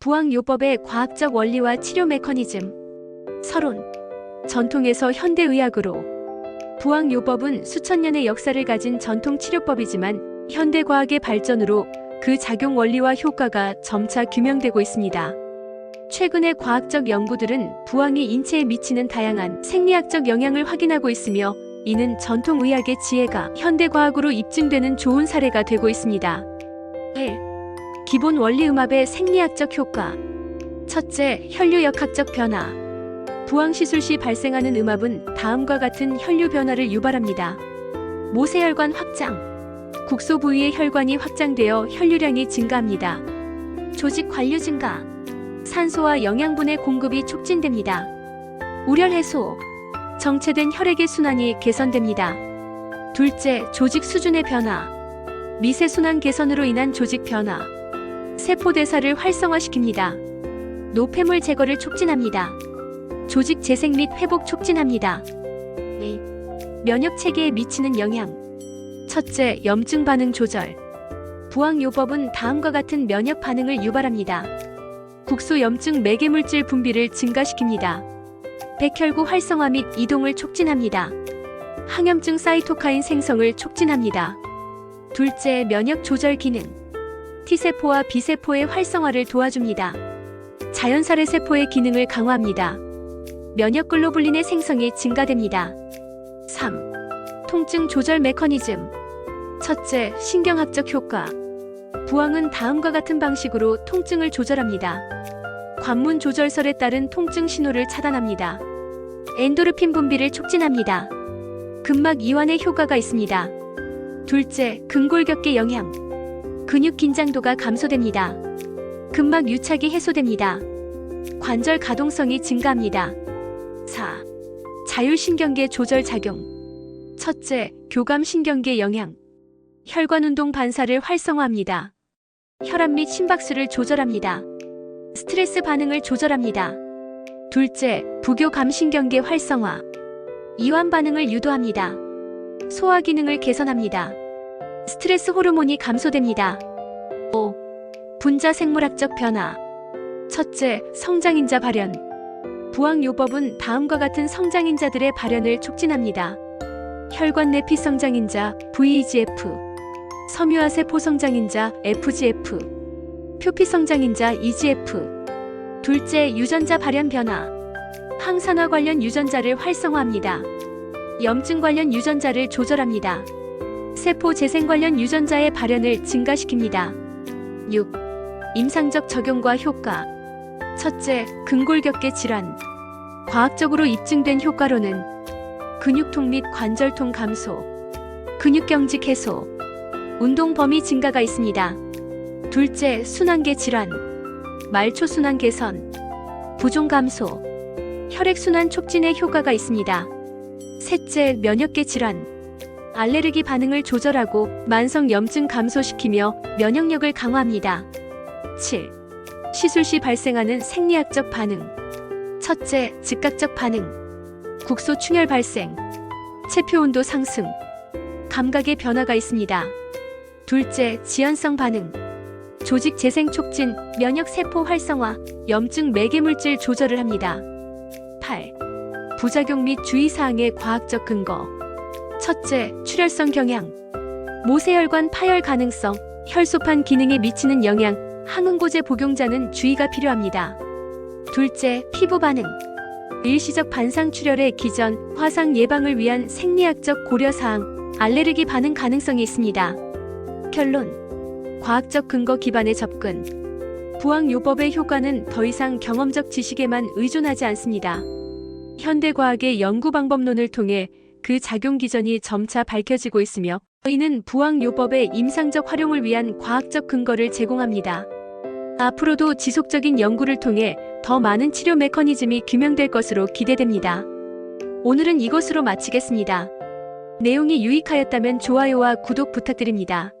부항요법의 과학적 원리와 치료 메커니즘. 서론. 전통에서 현대의학으로. 부항요법은 수천 년의 역사를 가진 전통 치료법이지만 현대과학의 발전으로 그 작용 원리와 효과가 점차 규명되고 있습니다. 최근의 과학적 연구들은 부항이 인체에 미치는 다양한 생리학적 영향을 확인하고 있으며 이는 전통의학의 지혜가 현대과학으로 입증되는 좋은 사례가 되고 있습니다. 1. 기본 원리 음압의 생리학적 효과. 첫째, 혈류역학적 변화. 부항시술 시 발생하는 음압은 다음과 같은 혈류 변화를 유발합니다. 모세혈관 확장. 국소 부위의 혈관이 확장되어 혈류량이 증가합니다. 조직 관류 증가. 산소와 영양분의 공급이 촉진됩니다. 우렬 해소. 정체된 혈액의 순환이 개선됩니다. 둘째, 조직 수준의 변화. 미세 순환 개선으로 인한 조직 변화. 세포 대사를 활성화시킵니다. 노폐물 제거를 촉진합니다. 조직 재생 및 회복 촉진합니다. 네. 면역 체계에 미치는 영향. 첫째, 염증 반응 조절. 부항 요법은 다음과 같은 면역 반응을 유발합니다. 국소 염증 매개물질 분비를 증가시킵니다. 백혈구 활성화 및 이동을 촉진합니다. 항염증 사이토카인 생성을 촉진합니다. 둘째, 면역 조절 기능. T세포와 B세포의 활성화를 도와줍니다. 자연살해 세포의 기능을 강화합니다. 면역 글로불린의 생성이 증가됩니다. 3. 통증 조절 메커니즘. 첫째, 신경학적 효과. 부항은 다음과 같은 방식으로 통증을 조절합니다. 관문 조절설에 따른 통증 신호를 차단합니다. 엔도르핀 분비를 촉진합니다. 근막 이완에 효과가 있습니다. 둘째, 근골격계 영향. 근육 긴장도가 감소됩니다. 근막 유착이 해소됩니다. 관절 가동성이 증가합니다. 4. 자율신경계 조절 작용. 첫째, 교감신경계 영향. 혈관운동 반사를 활성화합니다. 혈압 및 심박수를 조절합니다. 스트레스 반응을 조절합니다. 둘째, 부교감신경계 활성화. 이완 반응을 유도합니다. 소화 기능을 개선합니다. 스트레스 호르몬이 감소됩니다. 5. 분자 생물학적 변화. 첫째, 성장인자 발현. 부항요법은 다음과 같은 성장인자들의 발현을 촉진합니다. 혈관 내 피 성장인자 VEGF, 섬유화 세 포 성장인자 FGF, 표피 성장인자 EGF. 둘째, 유전자 발현 변화. 항산화 관련 유전자를 활성화합니다. 염증 관련 유전자를 조절합니다. 세포 재생 관련 유전자의 발현을 증가시킵니다. 6. 임상적 적용과 효과. 첫째, 근골격계 질환. 과학적으로 입증된 효과로는 근육통 및 관절통 감소, 근육경직 해소, 운동 범위 증가가 있습니다. 둘째, 순환계 질환. 말초 순환 개선, 부종 감소, 혈액 순환 촉진에 효과가 있습니다. 셋째, 면역계 질환. 알레르기 반응을 조절하고 만성 염증 감소시키며 면역력을 강화합니다. 7. 시술 시 발생하는 생리학적 반응. 첫째, 즉각적 반응. 국소 충혈 발생. 체표 온도 상승. 감각의 변화가 있습니다. 둘째, 지연성 반응. 조직 재생 촉진, 면역 세포 활성화, 염증 매개물질 조절을 합니다. 8. 부작용 및 주의사항의 과학적 근거. 첫째, 출혈성 경향. 모세혈관 파열 가능성, 혈소판 기능에 미치는 영향, 항응고제 복용자는 주의가 필요합니다. 둘째, 피부 반응. 일시적 반상 출혈의 기전, 화상 예방을 위한 생리학적 고려 사항, 알레르기 반응 가능성이 있습니다. 결론. 과학적 근거 기반의 접근. 부항 요법의 효과는 더 이상 경험적 지식에만 의존하지 않습니다. 현대 과학의 연구 방법론을 통해 그 작용 기전이 점차 밝혀지고 있으며 이는 부항요법의 임상적 활용을 위한 과학적 근거를 제공합니다. 앞으로도 지속적인 연구를 통해 더 많은 치료 메커니즘이 규명될 것으로 기대됩니다. 오늘은 이것으로 마치겠습니다. 내용이 유익하였다면 좋아요와 구독 부탁드립니다.